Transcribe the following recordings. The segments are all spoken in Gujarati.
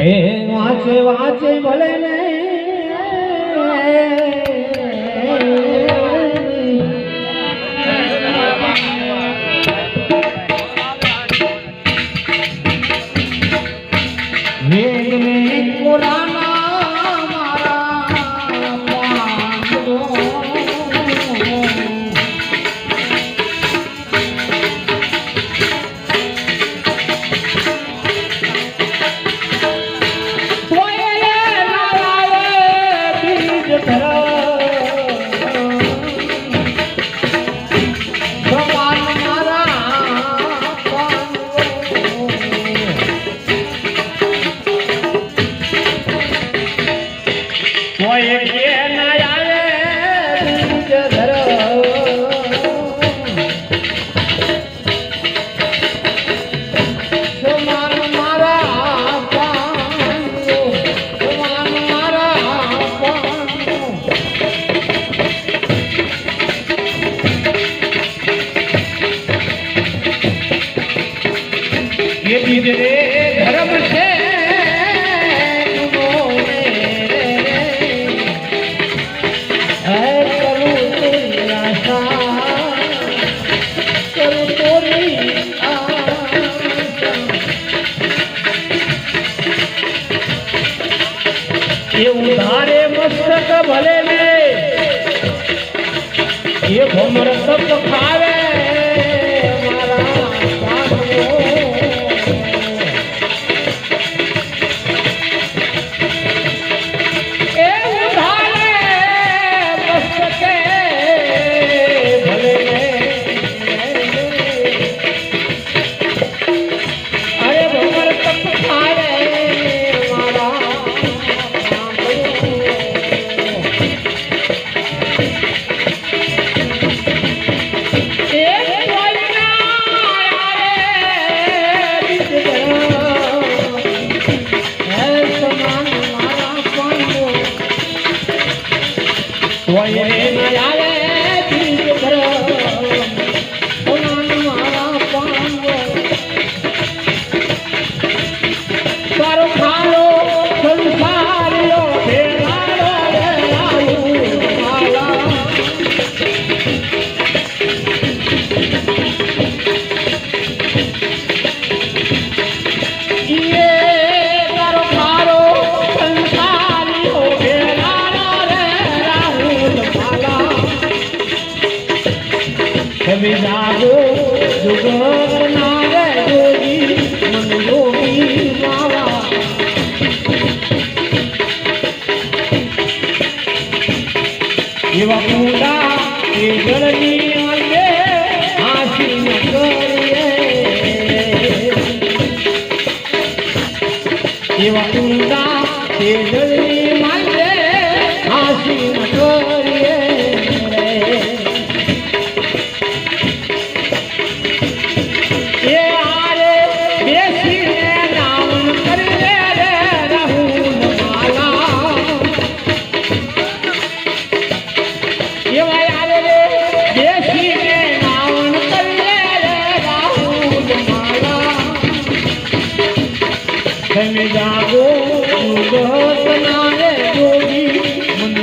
એ વાંચે વાંચે ભલે ને. ભલે ને એ ભમર સબ ખા એવા પૂરા એ જળની અંગે હાથી ન કરીએ એવા પૂરા એ જળની માગે હાથી ન ધન જાગો બનાવે જોગી મન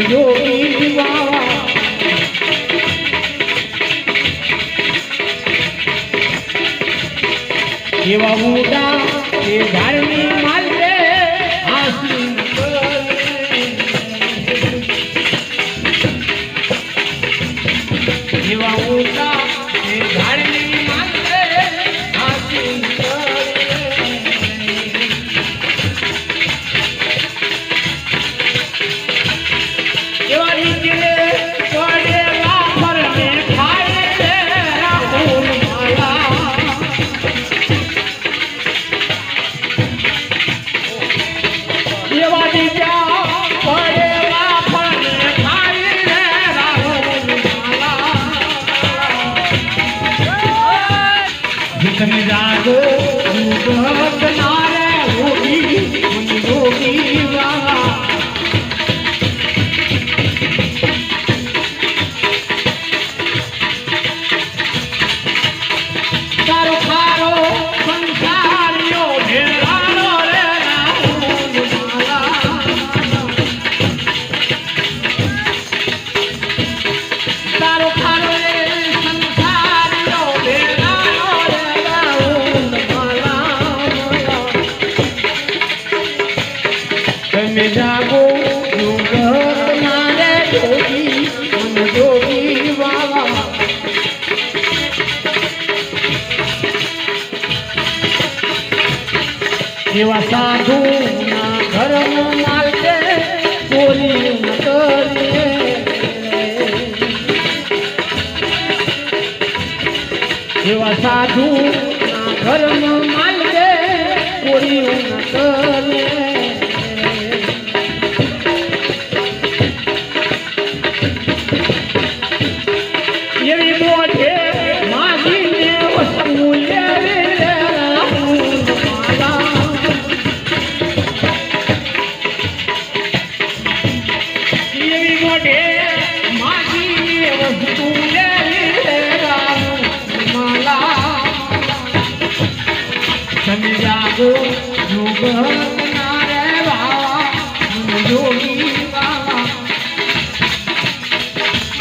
Oh,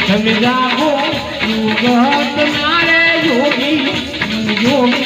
તમે જાગો ભગત નારે જોગી